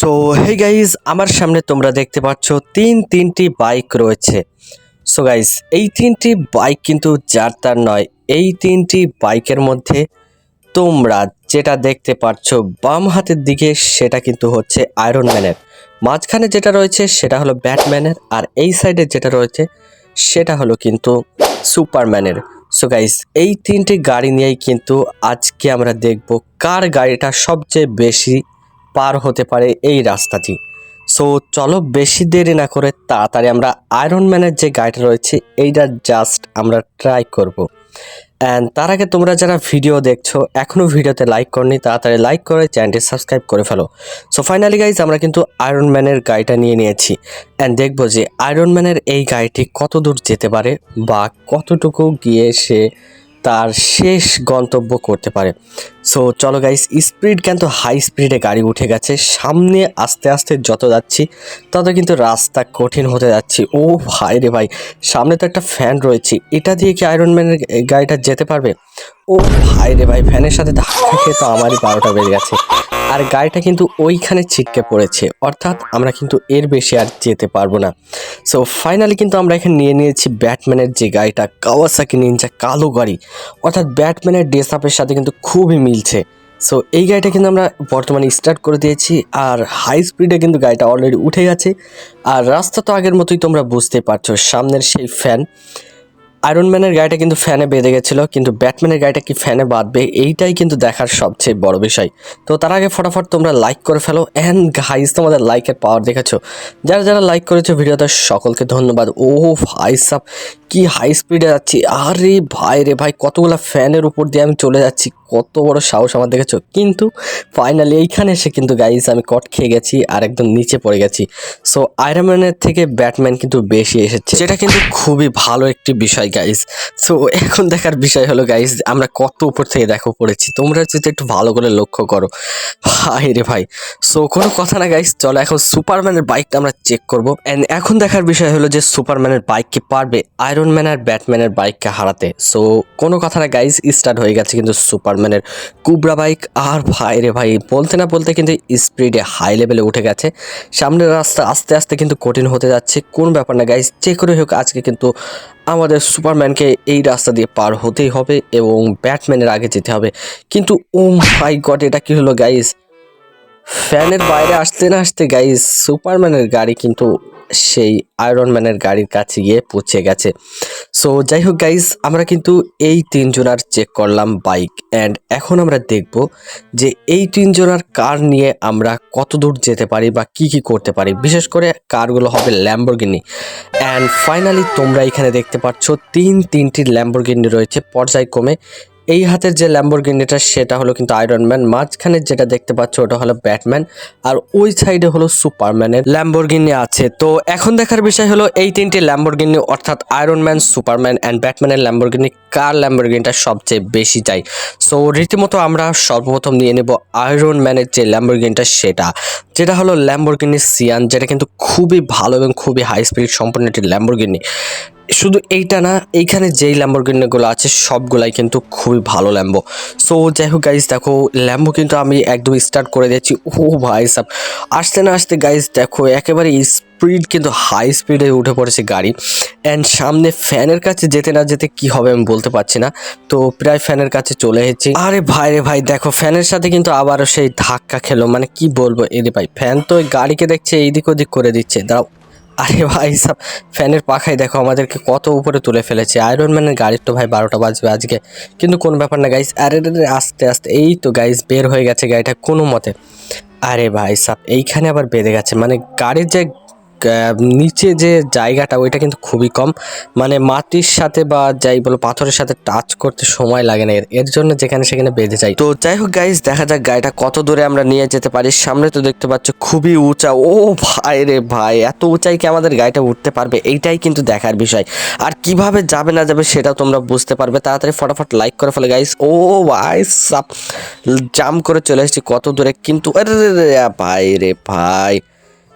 So hey guys আমার সামনে তোমরা দেখতে পাচ্ছ তিন তিনটি বাইক রয়েছে। সো গাইজ এই তিনটি বাইক কিন্তু যার তার নয়, এই তিনটি বাইকের মধ্যে তোমরা যেটা দেখতে পাচ্ছ বাম হাতের দিকে সেটা কিন্তু হচ্ছে আয়রন ম্যানের মাঝখানে যেটা রয়েছে সেটা হলো ব্যাটম্যানের আর এই সাইডে যেটা রয়েছে সেটা হলো কিন্তু সুপারম্যানের সো গাইস এই তিনটি গাড়ি নিয়েই কিন্তু আজকে আমরা দেখব কার গাড়িটা সবচেয়ে বেশি পার হতে পারে এই রাস্তাটি। সো চলো বেশি দেরি না করে তাড়াতাড়ি আমরা আয়রন ম্যানের যে গাড়িটা রয়েছে, এইটা জাস্ট আমরা ট্রাই করব। অ্যান্ড তার আগে তোমরা যারা ভিডিও দেখছ এখনও ভিডিওতে লাইক করনি, তাড়াতাড়ি লাইক করে চ্যানেলটি সাবস্ক্রাইব করে ফেলো। সো ফাইনালি গাইজ আমরা কিন্তু আয়রন ম্যানের গাড়িটা নিয়ে নিয়েছি। অ্যান্ড দেখব যে আয়রন ম্যানের এই গাড়িটি কত দূর যেতে পারে বা কতটুকু গিয়ে সে তার শেষ গন্তব্য করতে পারে। সো চলো গাইস স্পিড কিন্তু হাই স্পিডে গাড়ি উঠে গেছে। সামনে আস্তে আস্তে যত যাচ্ছি, তত কিন্তু রাস্তা কঠিন হতে যাচ্ছে। ও ভাই রে ভাই, সামনে তো একটা ফ্যান রয়েছে। এটা দিয়ে কি আয়রন ম্যানের গাড়িটা যেতে পারবে? ও ভাই রে ভাই ফ্যানের সাথে ধাক্কা খেয়ে তো আমারই বারোটা বেড়ে গেছে। আর গাড়িটা কিন্তু ওইখানে ছিটকে পড়েছে। অর্থাৎ আমরা কিন্তু এর বেশি আর যেতে পারব না। সো ফাইনালি কিন্তু আমরা এখানে নিয়ে নিয়েছি ব্যাটম্যানের যে গাড়িটা কাওয়াসাকি নিনজা কালো গাড়ি। অর্থাৎ ব্যাটম্যানের ড্রেস আপের সাথে কিন্তু খুবই মিলছে। সো এই গাড়িটা কিন্তু আমরা বর্তমানে স্টার্ট করে দিয়েছি আর হাই স্পিডে কিন্তু গাড়িটা অলরেডি উঠে গেছে। আর রাস্তা তো আগের মতোই তোমরা বুঝতে পারছ, সামনের সেই ফ্যান আয়রন ম্যানের গাড়িটা কিন্তু ফ্যানে বেঁধে গেছিল, কিন্তু ব্যাটম্যানের গাড়িটা কি ফ্যানে বাঁধবে, এইটাই কিন্তু দেখার সবচেয়ে বড় বিষয়। তো তার আগে ফটাফট তোমরা লাইক করে ফেলো অ্যান্ড গাইজ তোমাদের লাইকের পাওয়ার দেখেছ যারা যারা লাইক করেছ ভিডিওতে, সকলকে ধন্যবাদ। ও ভাই সাপ কি হাই স্পিডে যাচ্ছি। আরে ভাই রে ভাই, কতগুলো ফ্যানের উপর দিয়ে আমি চলে যাচ্ছি। কত বড় সাহস আমার দেখেছ? কিন্তু ফাইনালি এইখানে এসে কিন্তু গাইজ আমি কট খেয়ে গেছি আর একদম নিচে পড়ে গেছি। সো আয়রনম্যানের থেকে ব্যাটম্যান কিন্তু বেশি এসেছে। যেটা কিন্তু খুবই ভালো একটি বিষয় গাইজ সো এখন দেখার বিষয় হলো গাইজ আমরা কত উপর থেকে দেখো পড়েছি। তোমরা যদি একটু ভালো করে লক্ষ্য করো। ভাই রে ভাই। সো কোনো কথা না গাইজ চলো এখন সুপারম্যানের বাইকটা আমরা চেক করব। অ্যান্ড এখন দেখার বিষয় হলো যে সুপারম্যানের বাইক কি পারবে? আয়রন ম্যান আর ব্যাটম্যানের বাইককে হারাতে। সো কোনো কথা না গাইজ স্টার্ট হয়ে গেছে কিন্তু সুপারম্যানের কুবরা বাইক আর ভাই রে ভাই, বলতে না বলতে কিন্তু স্পিডে হাই লেভেলে উঠে গেছে। সামনের রাস্তা আস্তে আস্তে কিন্তু কঠিন হতে যাচ্ছে, কোন ব্যাপার না গাইজ যে করে হোক আজকে কিন্তু আমাদের সুপারম্যানকে এই রাস্তা দিয়ে পার হতেই হবে এবং ব্যাটম্যানের আগে যেতে হবে। কিন্তু ও মাই গড এটা কি হলো গাইজ ফ্যানের বাইরে আসতে না আসতে গাইজ সুপারম্যানের গাড়ি কিন্তু সেই আয়রন ম্যানের গাড়ির কাছে গিয়ে পৌঁছে গেছে। সো যাই হোক গাইজ আমরা কিন্তু এই তিনজনার চেক করলাম বাইক অ্যান্ড এখন আমরা দেখব যে এই তিনজনার কার নিয়ে আমরা কত দূর যেতে পারি বা কি কি করতে পারি। বিশেষ করে কারগুলো হবে ল্যাম্বরগিনি অ্যান্ড ফাইনালি তোমরা এখানে দেখতে পাচ্ছ তিন তিনটি ল্যাম্বরগিনি রয়েছে পর্যায়ক্রমে। এই হাতের যে ল্যাম্বরগিনিটা সেটা হলো কিন্তু আয়রন ম্যান মাঝখানে যেটা দেখতে পাচ্ছ, ওটা হলো ব্যাটম্যান আর ওই সাইডে হলো সুপারম্যানের ল্যাম্বরগিনি আছে। তো এখন দেখার বিষয় হলো, এই তিনটি ল্যাম্বরগিনি অর্থাৎ আয়রন ম্যান সুপারম্যান অ্যান্ড ব্যাটম্যানের ল্যাম্বরগিনি কার ল্যাম্বরগিনিটা সবচেয়ে বেশি চাই? সো রীতিমতো আমরা সর্বপ্রথম নিয়ে নেব আয়রন ম্যানের যে ল্যাম্বরগিনিটা সেটা। যেটা হলো ল্যাম্বরগিনি সিয়ান যেটা কিন্তু খুবই ভালো এবং খুবই হাই স্পিড সম্পন্ন একটি ল্যাম্বরগিনি শুধু এইটা না, এইখানে যেই ল্যাম্বরগিনিগুলো আছে, সবগুলাই কিন্তু খুবই ভালো ল্যাম্বো সো যাই হোক গাইজ দেখো ল্যাম্বো কিন্তু আমি একদম স্টার্ট করে দিয়েছি। ও ভাই সাব, আসতে না আসতে গাইজ দেখো, একেবারে স্পিড কিন্তু হাই স্পিডে উঠে পড়েছে গাড়ি। অ্যান্ড সামনে ফ্যানের কাছে যেতে না যেতে কি হবে আমি বলতে পারছি না। তো প্রায় ফ্যানের কাছে চলে এসেছি। আরে ভাই রে ভাই, দেখো, ফ্যানের সাথে কিন্তু আবারও সেই ধাক্কা খেলো। মানে কি বলব, এরে ভাই, ফ্যান তো গাড়িকে দেখছে, এইদিক ওদিক করে দিচ্ছে। দাঁড়াও। আরে ভাই, সব ফ্যানের পাখাই দেখো আমাদেরকে কত উপরে তুলে ফেলেছে। আয়রন ম্যানের গাড়ির তো ভাই বারোটা বাজবে আজকে। কিন্তু কোনো ব্যাপার না গাইস আরে আস্তে আস্তে, এই তো গাইস বের হয়ে গেছে গাড়িটা কোনো মতে। আরে ভাই সাপ এইখানে আবার বেঁধে গেছে। মানে গাড়ির যে নিচে যে জায়গাটা, ওইটা কিন্তু খুবই কম। মানে মাটির সাথে বা যাই বলো, পাথরের সাথে টাচ করতে সময় লাগে না। এর জন্য যেখানে সেখানে বেঁধে যায়। তো যাই হোক গাইস দেখা যাক গাড়িটা কত দূরে আমরা নিয়ে যেতে পারি। সামনে তো দেখতে পাচ্ছ, খুবই উঁচা। ও ভাই রে ভাই, এত উঁচাই কি আমাদের গাড়িটা উঠতে পারবে? এইটাই কিন্তু দেখার বিষয়। আর কীভাবে যাবে না যাবে সেটাও তোমরা বুঝতে পারবে। তাড়াতাড়ি ফটাফট লাইক করে ফেলে গাইস ও ভাই সাপ জাম করে চলে এসেছি কত দূরে। কিন্তু, আরে ভাই রে ভাই।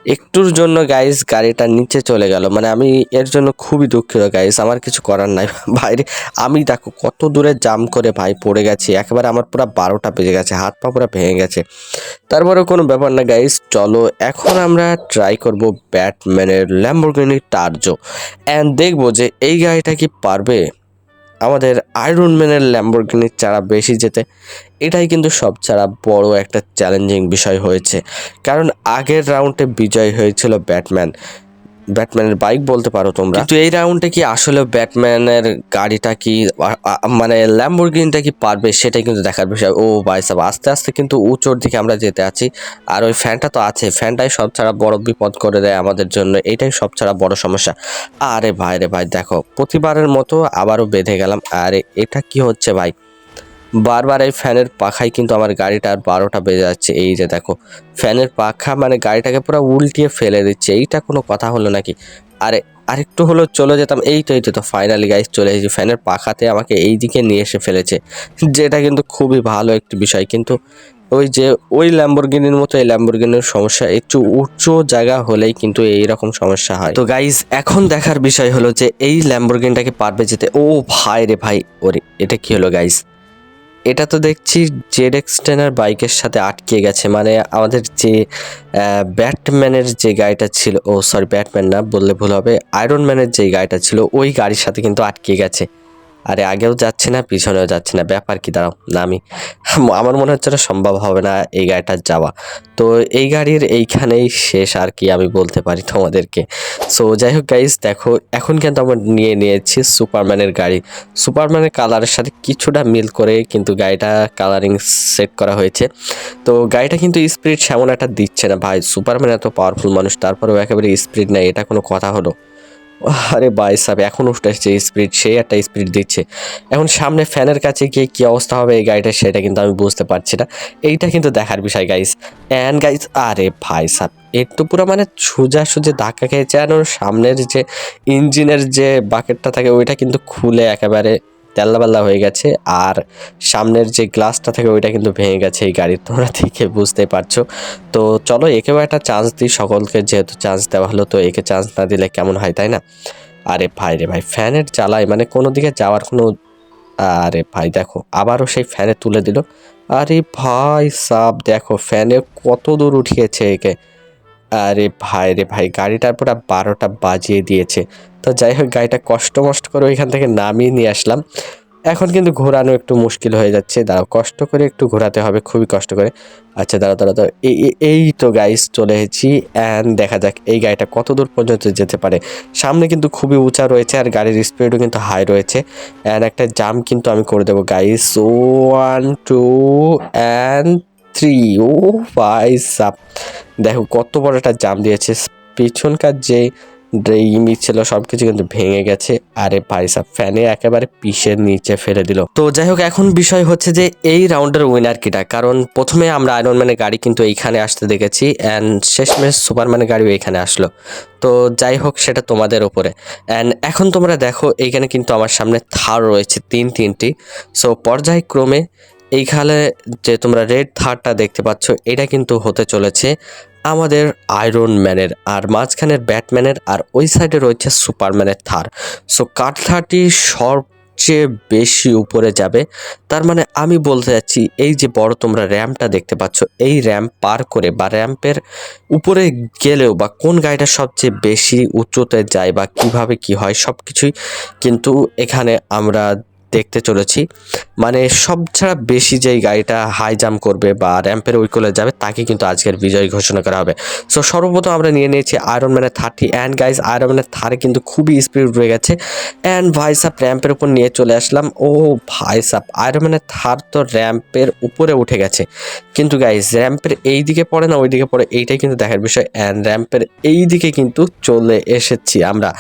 একটুর জন্য গাইস গাড়িটা নিচে চলে গেল। মানে আমি এর জন্য খুবই দুঃখিত গাইস আমার কিছু করার নাই। বাইরে আমি দেখো কত দূরে জাম করে ভাই পড়ে গেছি, একেবারে আমার পুরো বারোটা বেজে গেছে, হাত পা পুরো ভেঙে গেছে। তারপরে কোনো ব্যাপার না গাইস চলো এখন আমরা ট্রাই করব ব্যাটম্যানের ল্যাম্বরগিনি টার্জো অ্যান্ড দেখব যে এই গাড়িটা কি পারবে? আমাদের আয়রন ম্যানের ল্যাম্বরগিনির চারা বেশি যেতে এটাই কিন্তু সব ছাড়া বড় একটা চ্যালেঞ্জিং বিষয় হয়েছে। কারণ আগের রাউন্ডে বিজয় হয়েছিল ব্যাটম্যান ব্যাটম্যানের বাইক বলতে পারো তোমরা। কিন্তু এই রাউন্ডে কি আসলে ব্যাটম্যানের গাড়িটা কি মানে ল্যাম্বরগিনিটা কি পারবে সেটাই কিন্তু দেখার বিষয়। ও ভাই সাহেব আস্তে আস্তে কিন্তু উঁচুর দিকে আমরা যেতে আছি। আর ওই ফ্যানটা তো আছে ফ্যানটাই সব ছাড়া বড় বিপদ করে দেয় আমাদের জন্য, এটাই সব ছাড়া বড় সমস্যা। আরে ভাই রে ভাই, দেখো, প্রতিবারের মতো আবারও বেঁধে গেলাম। আরে, এটা কি হচ্ছে ভাই? বারবার এই ফ্যানের পাখায় কিন্তু আমার গাড়িটার বারোটা বেজে যাচ্ছে। এই যে দেখো, ফ্যানের পাখা মানে গাড়িটাকে পুরো উল্টিয়ে ফেলে দিচ্ছে। এইটা কোনো কথা হলো নাকি? আরে, আরেকটু হলো চলে যেতাম। এই তো এই তো ফাইনালি গাইজ চলে এসেছি। ফ্যানের পাখাতে আমাকে এই দিকে নিয়ে এসে ফেলেছে। যেটা কিন্তু খুবই ভালো একটি বিষয়। কিন্তু ওই যে, ওই ল্যাম্বরগিনির মতো এই ল্যাম্বরগিনির সমস্যা একটু উঁচু জায়গা হলেই কিন্তু এই রকম সমস্যা হয়। তো গাইজ এখন দেখার বিষয় হলো যে, এই ল্যাম্বরগিনিটাকে পারবে যেতে। ও ভাই রে ভাই, ওরে, এটা কি হলো গাইজ এটা তো দেখছি জেড এক্সটেনার বাইকের সাথে আটকে গেছে। মানে আমাদের যে ব্যাটম্যানের যে গাড়িটা ছিল, ও সরি ব্যাটম্যান না, বললে ভুল হবে আয়রন ম্যানের যে গাড়িটা ছিল, ওই গাড়ির সাথে কিন্তু আটকে গেছে। আরে আগেও যাচ্ছে না, পিছনেও যাচ্ছে না। ব্যাপার কি, দাঁড়াও না আমি আমার মনে হচ্ছে না সম্ভব হবে না এই গাড়িটার যাওয়া। তো এই গাড়ির এইখানেই শেষ আর কি আমি বলতে পারি তোমাদেরকে। সো যাই হোক গাইজ দেখো, এখন কিন্তু আমরা নিয়ে নিয়েছি সুপারম্যানের গাড়ি। সুপারম্যানের কালারের সাথে কিছুটা মিল করে কিন্তু গাড়িটা কালারিং সেট করা হয়েছে। তো গাড়িটা কিন্তু স্পিড সেমন একটা দিচ্ছে না। ভাই সুপারম্যান এত পাওয়ারফুল মানুষ, তারপরেও একেবারে স্পিড নাই, এটা কোনো কথা হলো। আরে ভাই সাহেব এখন উঠেছে স্পিড সে একটা স্পিড দিচ্ছে। এখন সামনে ফ্যানের কাছে গিয়ে কী অবস্থা হবে এই গাড়িটা সেটা কিন্তু আমি বুঝতে পারছি না। এইটা কিন্তু দেখার বিষয় গাইস অ্যান্ড গাইস আরে ভাই সাহেব একটু পুরো মানে সোজা সুজে ধাক্কা খেয়েছে। আর সামনের যে ইঞ্জিনের যে বাকেটটা থাকে, ওইটা কিন্তু খুলে একেবারে তেল্লাবেল্লা হয়ে গেছে আর সামনের যে গ্লাসটা থাকে ওইটা কিন্তু ভেঙে গেছে এই গাড়ির। তোমরা দেখে বুঝতে পারছ। তো চলো একেও একটা চান্স দিই, সকলকে যেহেতু চান্স দেওয়া হলো, তো একে চান্স না দিলে কেমন হয়, তাই না? আরে ভাই রে ভাই, ফ্যানের চালায় মানে কোনো দিকে যাওয়ার কোনো, আরে ভাই দেখো, আবারও সেই ফ্যানে তুলে দিল। আরে ভাই সাব, দেখো ফ্যানে কত দূর উঠিয়েছে একে। আরে ভাই রে ভাই, গাড়িটার পুরো বারোটা বাজিয়ে দিয়েছে। তো যাই হোক, গাড়িটা কষ্ট মষ্ট করে ওইখান থেকে নামিয়ে নিয়ে আসলাম। এখন কিন্তু ঘোরানো একটু মুশকিল হয়ে যাচ্ছে। দাঁড়াও, কষ্ট করে একটু ঘোরাতে হবে, খুবই কষ্ট করে। আচ্ছা দাঁড়াও দাঁড়াও দাঁড়াও, এই তো গাইস চলে এসেছি অ্যান্ড দেখা যাক এই গাড়িটা কত দূর পর্যন্ত যেতে পারে। সামনে কিন্তু খুবই উঁচা রয়েছে আর গাড়ির স্পিডও কিন্তু হাই রয়েছে। অ্যান্ড একটা জাম কিন্তু আমি করে দেবো guys one two and three ও ভাই সাপ দেখো, কত বড় একটা জাম দিয়েছে। পিছনকার যে ইমি ছিল সব কিছু কিন্তু ভেঙে গেছে। আরে ভাই সাহ ফ্যানে একেবারে পিসের নিচে ফেলে দিল। তো যাই হোক, এখন বিষয় হচ্ছে যে এই রাউন্ডের উইনার কিটা? কারণ প্রথমে আমরা আয়রন ম্যানের গাড়ি কিন্তু এইখানে আসতে দেখেছি অ্যান্ড শেষমেশ সুপারম্যানের গাড়িও এইখানে আসলো। তো যাই হোক, সেটা তোমাদের ওপরে অ্যান্ড এখন তোমরা দেখো, এইখানে কিন্তু আমার সামনে থার রয়েছে, তিন তিনটি। সো পর্যায়ক্রমে এইখানে যে তোমরা রেড থারটা দেখতে পাচ্ছ, এটা কিন্তু হতে চলেছে আমাদের আয়রন ম্যানের আর মাঝখানের ব্যাটম্যানের আর ওই সাইডে রয়েছে সুপারম্যানের থার সো কার থারটি সবচেয়ে বেশি উপরে যাবে। তার মানে আমি বলতে চাচ্ছি এই যে বড় তোমরা র্যাম্পটা দেখতে পাচ্ছ, এই র্যাম্প পার করে বা র্যাম্পের উপরে গেলেও বা কোন গাড়িটা সবচেয়ে বেশি উঁচুতে যায় বা কীভাবে কি হয় সব কিছুই কিন্তু এখানে আমরা দেখতে চলেছি। মানে সব ছাড়া বেশি যেই গাড়িটা হাই জাম্প করবে বা র্যাম্পের ওই কোলে যাবে, তাকে কিন্তু আজকের বিজয় ঘোষণা করা হবে। সো সর্বপ্রথম আমরা নিয়ে নিয়েছি আয়রন ম্যানের থার্টি অ্যান্ড গাইজ আয়রন ম্যানের থারে কিন্তু খুবই স্পিড রয়ে গেছে। অ্যান্ড ভাই সাপ র্যাম্পের উপর নিয়ে চলে আসলাম। ও ভাই সাপ আয়রন ম্যানের থার তো র্যাম্পের উপরে উঠে গেছে। কিন্তু গাইজ র্যাম্পের এই দিকে পড়ে না, ওই দিকে পড়ে, এইটাই কিন্তু দেখার বিষয়। অ্যান্ড র্যাম্পের এই দিকে কিন্তু চলে এসেছি আমরা।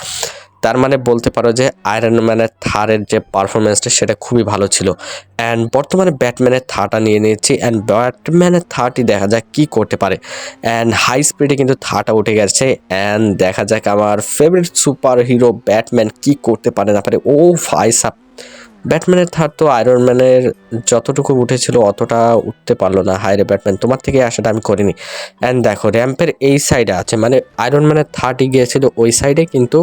তার মানে বলতে পারো যে আয়রন ম্যানের থারের যে পারফরমেন্সটা সেটা খুবই ভালো ছিল। অ্যান্ড বর্তমানে ব্যাটম্যানের থাটা নিয়ে নিয়েছি অ্যান্ড ব্যাটম্যানের থাটি দেখা যাক কি করতে পারে। অ্যান্ড হাই স্পিডে কিন্তু থাটা উঠে গেছে অ্যান্ড দেখা যাক আমার ফেভারিট সুপার হিরো ব্যাটম্যান কী করতে পারে না পারে। ও ভাই সাপ ব্যাটম্যানের থার তো আয়রন ম্যানের যতটুকু উঠেছিল অতটা উঠতে পারল না। হায় রে ব্যাটম্যান, তোমার থেকে আসাটা আমি করিনি। অ্যান্ড দেখো, র্যাম্পের এই সাইডে আছে মানে আয়রন ম্যানের থার্টি গিয়েছিল ওই সাইডে কিন্তু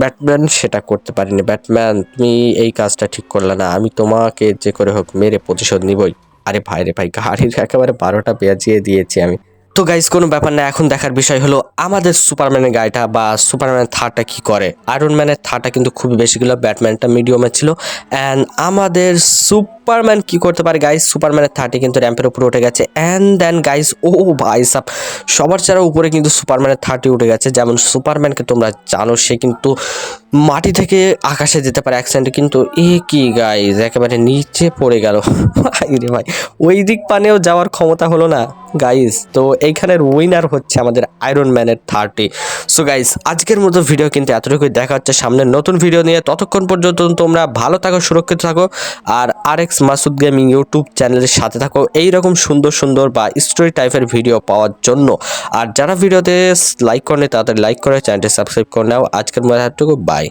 ব্যাটম্যান সেটা করতে পারিনি। ব্যাটম্যান, তুমি এই কাজটা ঠিক করলে না, আমি তোমাকে যে করে হোক মেরে প্রতিশোধ নিবই। আরে ভাই রে ভাই, গাড়ির একেবারে বারোটা বেজিয়ে দিয়েছি আমি। তো গাইস কোনো ব্যাপার না, এখন দেখার বিষয় হলো আমাদের সুপারম্যানের গাড়িটা বা সুপারম্যানের থারটা কি করে? আয়রন ম্যানের থারটা কিন্তু খুবই বেশি গেল ব্যাটম্যানটা মিডিয়ামে ছিল। অ্যান্ড আমাদের সুপারম্যান কি করতে পারে? গাইস সুপারম্যানের থার্টি কিন্তু র্যাম্পের উপরে উঠে গেছে। অ্যান্ড দেন গাইস ও ভাই সাব, সবার ছাড়া উপরে কিন্তু সুপারম্যানের থার্টি উঠে গেছে। যেমন সুপারম্যানকে তোমরা জানো, সে কিন্তু মাটি থেকে আকাশে যেতে পারে অ্যাক্সিডেন্টে কিন্তু এ কি গাইজ একেবারে নিচে পড়ে গেল। রে ভাই, ওই দিক পানেও যাওয়ার ক্ষমতা হলো না গাইজ তো এইখানের উইনার হচ্ছে আমাদের আয়রন ম্যানের থার্টি সো গাইস আজকের মতো ভিডিও কিন্তু এতটুকুই। দেখা হচ্ছে সামনে নতুন ভিডিও নিয়ে। ততক্ষণ পর্যন্ত তোমরা ভালো থাকো, সুরক্ষিত থাকো। আর আর এক্স মাসুদ গেমিং ইউটিউব চ্যানেলের সাথে থাকো। এইরকম সুন্দর সুন্দর বা স্টোরি টাইপের ভিডিও পাওয়ার জন্য। আর যারা ভিডিওতে লাইক করেনি তাদের লাইক করে চ্যানেলটি সাবস্ক্রাইব করে নাও। আজকের মতো এতটুকু। বাই